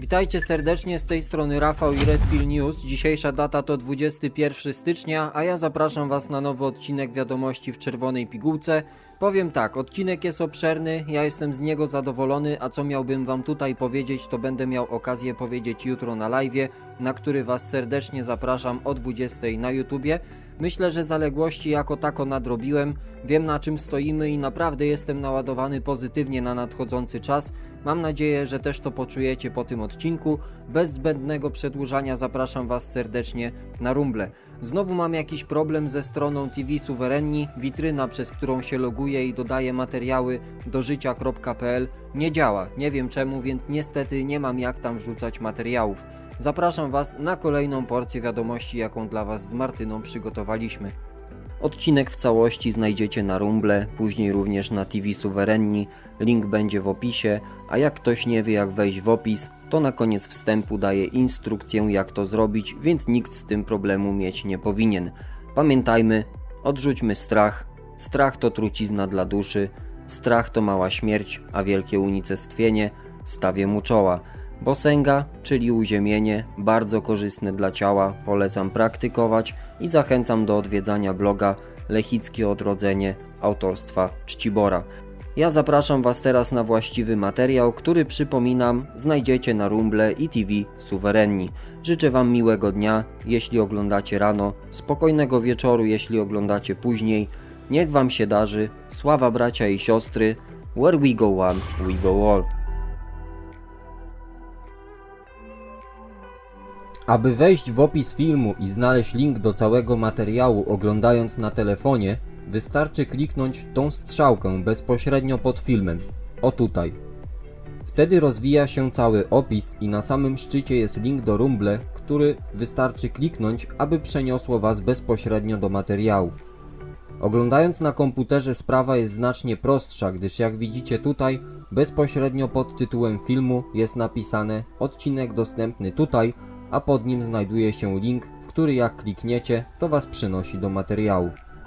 Witajcie serdecznie z tej strony Rafał i Red Pill News. Dzisiejsza data to 21 stycznia, a ja zapraszam Was na nowy odcinek wiadomości w czerwonej pigułce. Powiem tak, odcinek jest obszerny, ja jestem z niego zadowolony, a co miałbym Wam tutaj powiedzieć, to będę miał okazję powiedzieć jutro na live, na który Was serdecznie zapraszam o 20 na YouTubie. Myślę, że zaległości jako tako nadrobiłem, wiem na czym stoimy i naprawdę jestem naładowany pozytywnie na nadchodzący czas. Mam nadzieję, że też to poczujecie po tym odcinku. Bez zbędnego przedłużania zapraszam Was serdecznie na Rumble. Znowu mam jakiś problem ze stroną TV Suwerenni. Witryna, przez którą się loguję i dodaję materiały do życia.pl nie działa. Nie wiem czemu, więc niestety nie mam jak tam wrzucać materiałów. Zapraszam Was na kolejną porcję wiadomości, jaką dla Was z Martyną przygotowaliśmy. Odcinek w całości znajdziecie na Rumble, później również na TV Suwerenni. Link będzie w opisie, a jak ktoś nie wie jak wejść w opis, to na koniec wstępu daję instrukcję jak to zrobić, więc nikt z tym problemu mieć nie powinien. Pamiętajmy, odrzućmy strach. Strach to trucizna dla duszy, strach to mała śmierć, a wielkie unicestwienie stawię mu czoła. Bosenga, czyli uziemienie, bardzo korzystne dla ciała, polecam praktykować i zachęcam do odwiedzania bloga Lechickie Odrodzenie autorstwa Czcibora. Ja zapraszam Was teraz na właściwy materiał, który przypominam znajdziecie na Rumble i TV Suwerenni. Życzę Wam miłego dnia, jeśli oglądacie rano, spokojnego wieczoru, jeśli oglądacie później. Niech Wam się darzy, sława bracia i siostry, where we go one, we go all. Aby wejść w opis filmu i znaleźć link do całego materiału oglądając na telefonie, wystarczy kliknąć tą strzałkę bezpośrednio pod filmem. O tutaj. Wtedy rozwija się cały opis i na samym szczycie jest link do Rumble, który wystarczy kliknąć, aby przeniosło Was bezpośrednio do materiału. Oglądając na komputerze sprawa jest znacznie prostsza, gdyż jak widzicie tutaj, bezpośrednio pod tytułem filmu jest napisane odcinek dostępny tutaj, a pod nim znajduje się link, w który jak klikniecie, to Was przenosi do materiału.